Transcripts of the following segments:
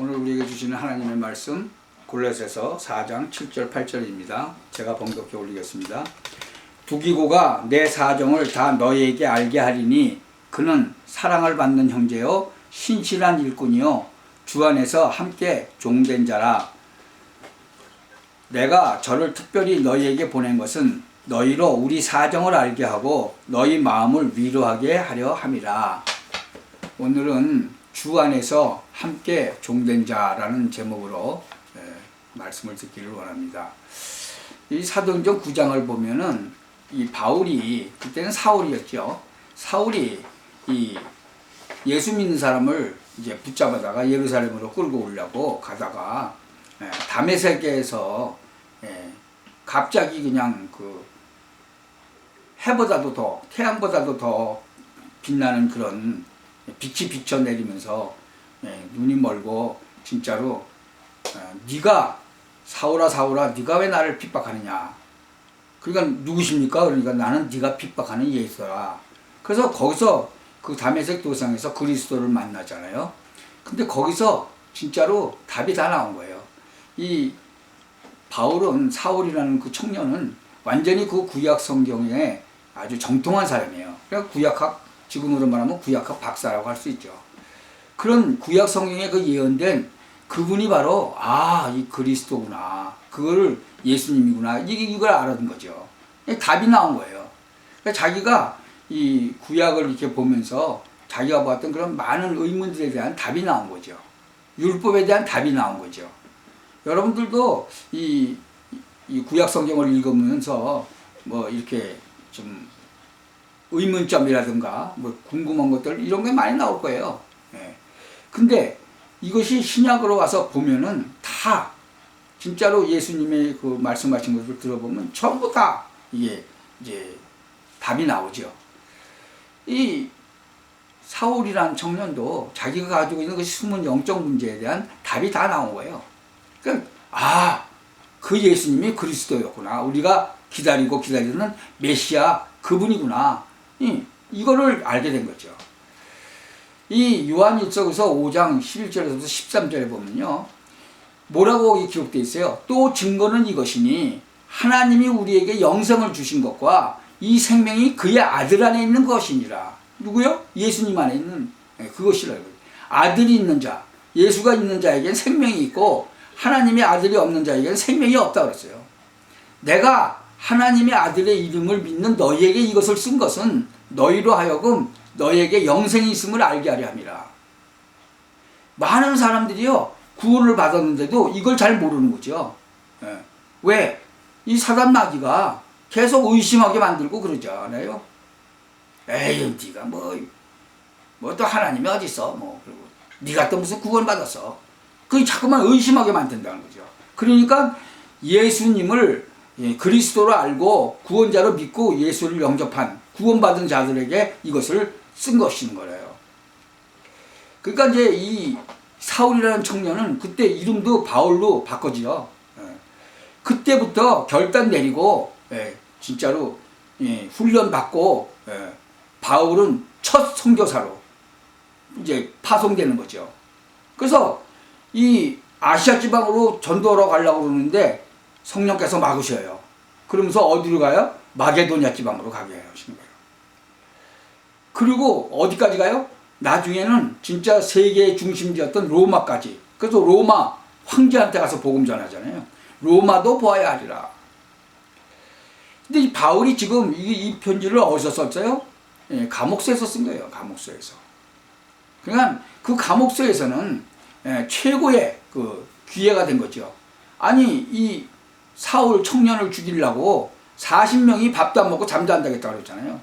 오늘 우리에게 주시는 하나님의 말씀 골로새서 4장 7절 8절입니다. 제가 번독해 올리겠습니다. 두기고가 내 사정을 다 너희에게 알게 하리니 그는 사랑을 받는 형제요 신실한 일꾼이요 주 안에서 함께 종된 자라 내가 저를 특별히 너희에게 보낸 것은 너희로 우리 사정을 알게 하고 너희 마음을 위로하게 하려 함이라. 오늘은 주 안에서 함께 종된 자라는 제목으로 예, 말씀을 듣기를 원합니다. 이 사도행전 9장을 보면은 이 바울이 그때는 사울이었죠. 사울이 이 예수 믿는 사람을 이제 붙잡아다가 예루살렘으로 끌고 오려고 가다가 예, 담에색에서 예, 갑자기 그냥 그 해보다도 더 태양보다도 더 빛나는 그런 빛이 비쳐 내리면서 예, 눈이 멀고 진짜로 어, 네가 사오라 사오라 네가 왜 나를 핍박하느냐. 그러니까 누구십니까? 그러니까 나는 네가 핍박하는 예수라. 그래서 거기서 그 담에색 도상에서 그리스도를 만나잖아요. 근데 거기서 진짜로 답이 다 나온 거예요. 이 바울은 사울이라는 그 청년은 완전히 그 구약 성경에 아주 정통한 사람이에요. 그러니까 구약학 지금으로 말하면 구약학 박사라고 할 수 있죠. 그런 구약 성경에 그 예언된 그분이 바로 아 이 그리스도구나. 그거를 예수님이구나. 이걸 알아둔 거죠. 답이 나온 거예요. 그러니까 자기가 이 구약을 이렇게 보면서 자기가 봤던 그런 많은 의문들에 대한 답이 나온 거죠. 율법에 대한 답이 나온 거죠. 여러분들도 이, 이 구약 성경을 읽으면서 뭐 이렇게 좀 의문점이라든가 뭐 궁금한 것들 이런 게 많이 나올 거예요. 예. 근데 이것이 신약으로 와서 보면은 다 진짜로 예수님의 그 말씀하신 것을 들어보면 전부 다 이게 이제 답이 나오죠. 이 사울이란 청년도 자기가 가지고 있는 그 숨은 영적 문제에 대한 답이 다 나온 거예요. 그러니까 아, 그 예수님이 그리스도였구나. 우리가 기다리고 기다리는 메시아 그분이구나. 이, 이거를 알게 된 거죠. 이 요한일서에서 5장 11절에서 13절에 보면요. 뭐라고 기록되어 있어요? 또 증거는 이것이니 하나님이 우리에게 영생을 주신 것과 이 생명이 그의 아들 안에 있는 것이니라. 누구요? 예수님 안에 있는 예, 그것이라. 아들이 있는 자, 예수가 있는 자에겐 생명이 있고 하나님의 아들이 없는 자에게는 생명이 없다 그랬어요. 내가 하나님의 아들의 이름을 믿는 너희에게 이것을 쓴 것은 너희로 하여금 너희에게 영생이 있음을 알게 하려 함이라. 많은 사람들이요 구원을 받았는데도 이걸 잘 모르는 거죠. 예. 왜? 이 사단 마귀가 계속 의심하게 만들고 그러잖아요. 에이, 네가 뭐, 뭐 또 하나님이 어디 있어? 뭐 그리고 네가 또 무슨 구원 받았어? 그 자꾸만 의심하게 만든다는 거죠. 그러니까 예수님을 예, 그리스도로 알고 구원자로 믿고 예수를 영접한 구원받은 자들에게 이것을 쓴 것인 거예요. 그러니까 이제 이 사울이라는 청년은 그때 이름도 바울로 바꿔지요. 예. 그때부터 결단 내리고 예, 진짜로 예, 훈련 받고 예, 바울은 첫 선교사로 이제 파송되는 거죠. 그래서 이 아시아 지방으로 전도하러 가려고 그러는데 성령께서 막으셔요. 그러면서 어디로 가요? 마게도냐 지방으로 가게 하시는 거예요. 그리고 어디까지 가요? 나중에는 진짜 세계의 중심지였던 로마까지. 그래서 로마 황제한테 가서 복음 전하잖아요. 로마도 보아야 하리라. 근데 이 바울이 지금 이, 이 편지를 어디서 썼어요? 예, 감옥소에서 쓴 거예요. 감옥소에서. 그러니까 그 감옥소에서는 예, 최고의 그 기회가 된 거죠. 아니 이 사울 청년을 죽이려고 40명이 밥도 안 먹고 잠도 안 자겠다 그랬잖아요.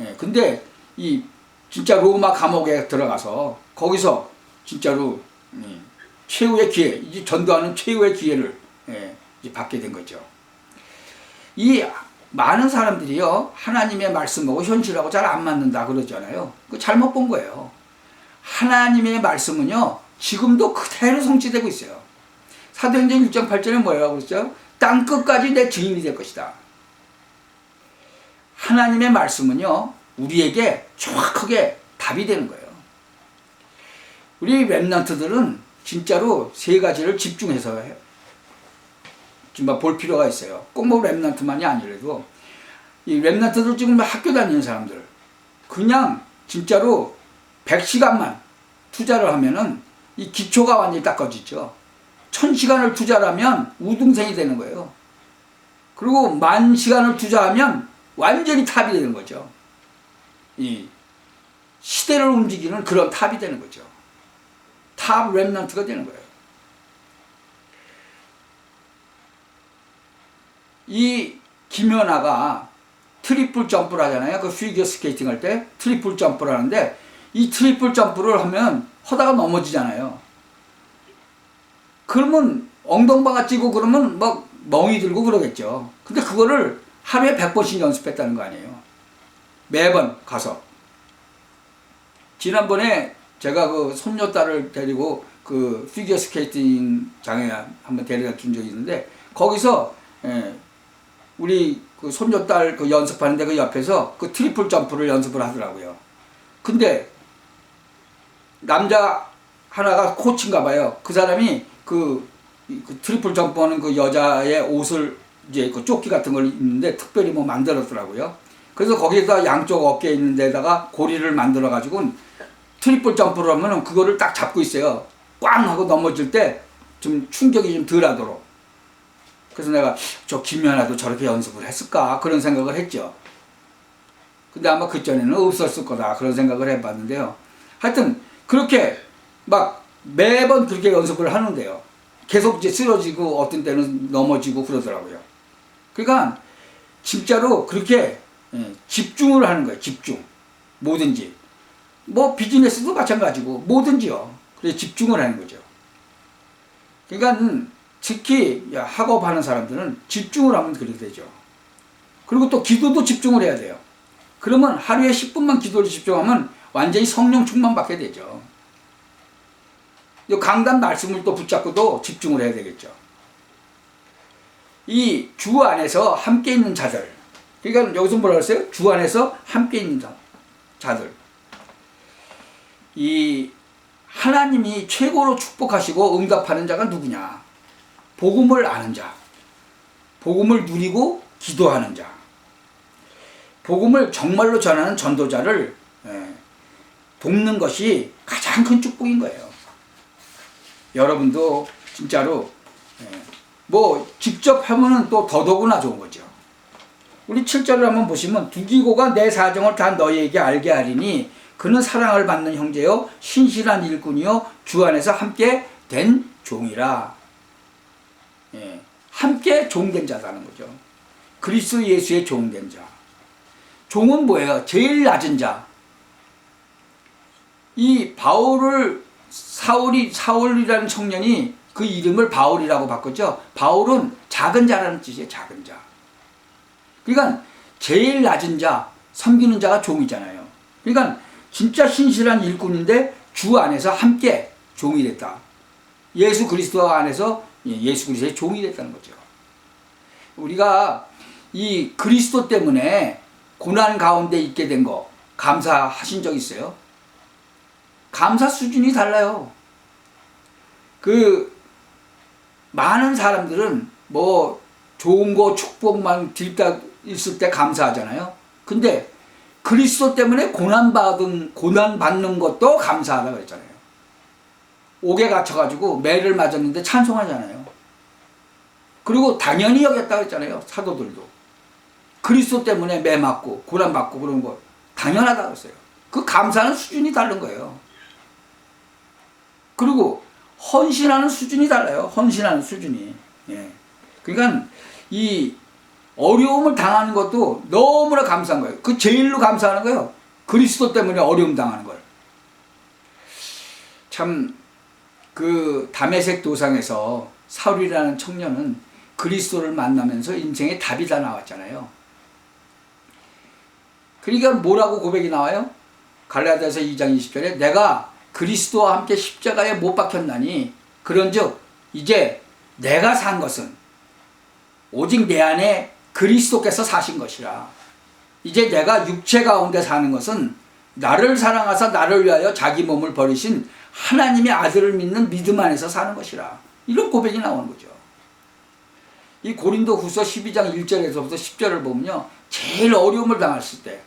예, 근데 이 진짜 로마 감옥에 들어가서 거기서 진짜로 음, 최후의 기회, 이제 전도하는 최후의 기회를 예, 이제 받게 된 거죠. 이 많은 사람들이요 하나님의 말씀하고 현실하고 잘 안 맞는다 그러잖아요. 그 잘못 본 거예요. 하나님의 말씀은요 지금도 그대로 성취되고 있어요. 사도행전 1장 8절에 뭐라고 그랬죠? 땅 끝까지 내 증인이 될 것이다. 하나님의 말씀은요 우리에게 정확하게 답이 되는 거예요. 우리 랩런트들은 진짜로 세 가지를 집중해서 해. 정말 볼 필요가 있어요. 꼭뭐 랩런트만이 아니라도 이 랩런트들 지금 학교 다니는 사람들 그냥 진짜로 100시간만 투자를 하면은 이 기초가 완전히 닦아지죠. 1000시간을 투자를 하면 우등생이 되는 거예요. 그리고 만 시간을 투자하면 완전히 탑이 되는 거죠. 이 시대를 움직이는 그런 탑이 되는 거죠. 탑 랩런트가 되는 거예요. 이 김연아가 트리플 점프를 하잖아요. 그 피겨 스케이팅 할 때 트리플 점프를 하는데 이 트리플 점프를 하면 하다가 넘어지잖아요. 그러면 엉덩방아 찌고 그러면 막 멍이 들고 그러겠죠. 근데 그거를 하루에 100번씩 연습했다는 거 아니에요. 매번 가서. 지난번에 제가 그 손녀딸을 데리고 그 피겨 스케이팅 장에 한번 데려다 준 적이 있는데 거기서 예, 우리 그 손녀딸 그 연습하는데 그 옆에서 그 트리플 점프를 연습을 하더라고요. 근데 남자 하나가 코치인가 봐요. 그 사람이 그, 이- 그 트리플 점프하는 그 여자의 옷을 이제 그 조끼 같은 걸 입는데 특별히 뭐 만들었더라고요. 그래서 거기다 양쪽 어깨에 있는 데다가 고리를 만들어 가지고 트리플 점프를 하면은 그거를 딱 잡고 있어요. 꽝 하고 넘어질 때 좀 충격이 좀 덜 하도록. 그래서 내가 저 김연아도 저렇게 연습을 했을까 그런 생각을 했죠. 근데 아마 그전에는 없었을 거다 그런 생각을 해봤는데요. 하여튼 그렇게 막 매번 그렇게 연습을 하는데요. 계속 이제 쓰러지고 어떤 때는 넘어지고 그러더라고요. 그러니까 진짜로 그렇게 예, 집중을 하는 거예요. 집중. 뭐든지. 뭐 비즈니스도 마찬가지고 뭐든지요. 그래서 집중을 하는 거죠. 그러니까 특히 학업하는 사람들은 집중을 하면 그렇게 되죠. 그리고 또 기도도 집중을 해야 돼요. 그러면 하루에 10분만 기도를 집중하면 완전히 성령 충만 받게 되죠. 이 강단 말씀을 또 붙잡고도 집중을 해야 되겠죠. 이 주 안에서 함께 있는 자들. 그러니까 여기서 뭐라 그랬어요? 주 안에서 함께 있는 자- 자들. 이 하나님이 최고로 축복하시고 응답하는 자가 누구냐? 복음을 아는 자. 복음을 누리고 기도하는 자. 복음을 정말로 전하는 전도자를 예, 돕는 것이 가장 큰 축복인 거예요. 여러분도 진짜로 예, 뭐 직접 하면은 또 더더구나 좋은 거죠. 우리 7절을 한번 보시면 두기고가 내 사정을 다 너희에게 알게 하리니 그는 사랑을 받는 형제요 신실한 일꾼이요 주 안에서 함께 된 종이라. 예, 함께 종된 자라는 거죠. 그리스도 예수의 종된 자. 종은 뭐예요? 제일 낮은 자. 이 바울을 사울이 사울이라는 청년이 그 이름을 바울이라고 바꿨죠. 바울은 작은 자라는 뜻이에요. 작은 자. 그러니까 제일 낮은 자, 섬기는 자가 종이잖아요. 그러니까 진짜 신실한 일꾼인데 주 안에서 함께 종이 됐다. 예수 그리스도 안에서 예, 예수 그리스도의 종이 됐다는 거죠. 우리가 이 그리스도 때문에 고난 가운데 있게 된 거 감사하신 적 있어요? 감사 수준이 달라요. 그 많은 사람들은 뭐 좋은 거 축복만 들다 있을 때 감사하잖아요. 근데 그리스도 때문에 고난 받은 고난 받는 것도 감사하다 그랬잖아요. 옥에 갇혀 가지고 매를 맞았는데 찬송하잖아요. 그리고 당연히 여겼다 그랬잖아요. 사도들도. 그리스도 때문에 매 맞고 고난 받고 그런 거 당연하다 그랬어요. 그 감사는 수준이 다른 거예요. 그리고 헌신하는 수준이 달라요. 헌신하는 수준이. 예. 그러니까 이 어려움을 당하는 것도 너무나 감사한 거예요. 그 제일로 감사하는 거예요. 그리스도 때문에 어려움 당하는 걸. 참, 그 담에색 도상에서 사울이라는 청년은 그리스도를 만나면서 인생의 답이 다 나왔잖아요. 그러니까 뭐라고 고백이 나와요? 갈라디아서 2장 20절에 내가 그리스도와 함께 십자가에 못 박혔나니 그런즉 이제 내가 산 것은 오직 내 안에 그리스도께서 사신 것이라. 이제 내가 육체 가운데 사는 것은 나를 사랑하사 나를 위하여 자기 몸을 버리신 하나님의 아들을 믿는 믿음 안에서 사는 것이라. 이런 고백이 나오는 거죠. 이 고린도 후서 12장 1절에서부터 10절을 보면요. 제일 어려움을 당했을 때,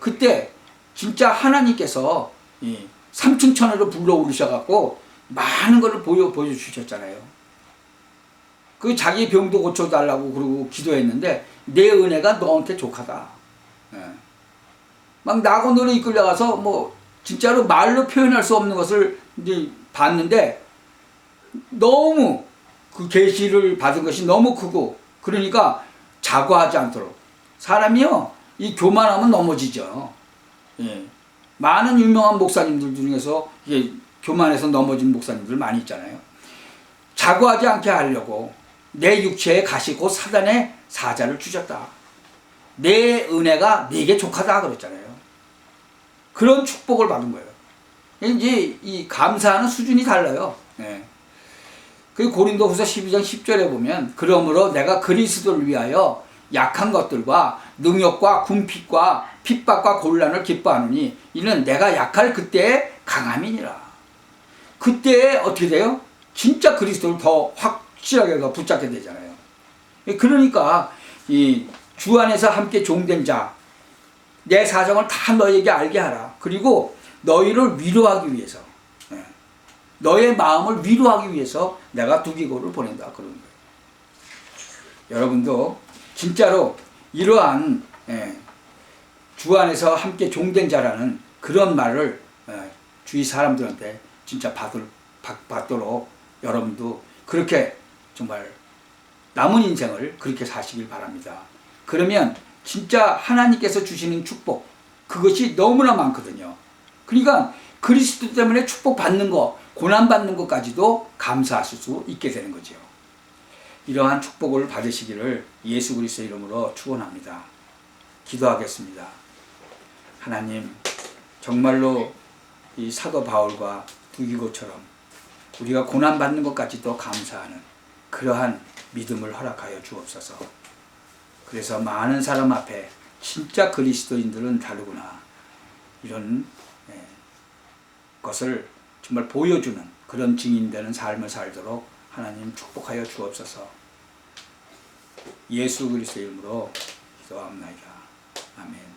그때 진짜 하나님께서 이 삼층천으로 불러 오르셔갖고 많은 것을 보여, 보여주셨잖아요. 그 자기 병도 고쳐달라고 그러고 기도했는데 내 은혜가 너한테 족하다. 예. 막 낙원으로 이끌려가서 뭐 진짜로 말로 표현할 수 없는 것을 이제 봤는데 너무 그 계시를 받은 것이 너무 크고 그러니까 자과하지 않도록 사람이요 이 교만하면 넘어지죠. 예. 많은 유명한 목사님들 중에서 이게 교만해서 넘어진 목사님들 많이 있잖아요. 자과하지 않게 하려고 내 육체에 가시고 사단의 사자를 주셨다. 내 은혜가 내게 족하다 그랬잖아요. 그런 축복을 받은 거예요. 이제 이 감사하는 수준이 달라요. 예. 그 고린도후서 12장 10절에 보면 그러므로 내가 그리스도를 위하여 약한 것들과 능욕과 궁핍과 핍박과 곤란을 기뻐하느니 이는 내가 약할 그때의 강함이니라. 그때 어떻게 돼요? 진짜 그리스도를 더 확실하게 더 붙잡게 되잖아요. 그러니까 이 주 안에서 함께 종된 자, 내 사정을 다 너에게 알게 하라. 그리고 너희를 위로하기 위해서, 예. 너의 마음을 위로하기 위해서 내가 두기고를 보낸다. 그런 거예요. 여러분도 진짜로 이러한 예, 주 안에서 함께 종된 자라는 그런 말을 예, 주위 사람들한테 진짜 받을, 받, 받도록 여러분도 그렇게 정말 남은 인생을 그렇게 사시길 바랍니다. 그러면 진짜 하나님께서 주시는 축복 그것이 너무나 많거든요. 그러니까 그리스도 때문에 축복 받는 거, 고난 받는 것까지도 감사하실 수 있게 되는 거죠. 이러한 축복을 받으시기를 예수 그리스도 이름으로 축원합니다. 기도하겠습니다. 하나님 정말로 이 사도 바울과 두기고처럼 우리가 고난 받는 것까지도 감사하는 그러한 믿음을 허락하여 주옵소서. 그래서 많은 사람 앞에 진짜 그리스도인들은 다르구나 이런 예, 것을 정말 보여주는 그런 증인되는 삶을 살도록 하나님 축복하여 주옵소서. 예수 그리스도 이름으로 기도합니다. 아멘.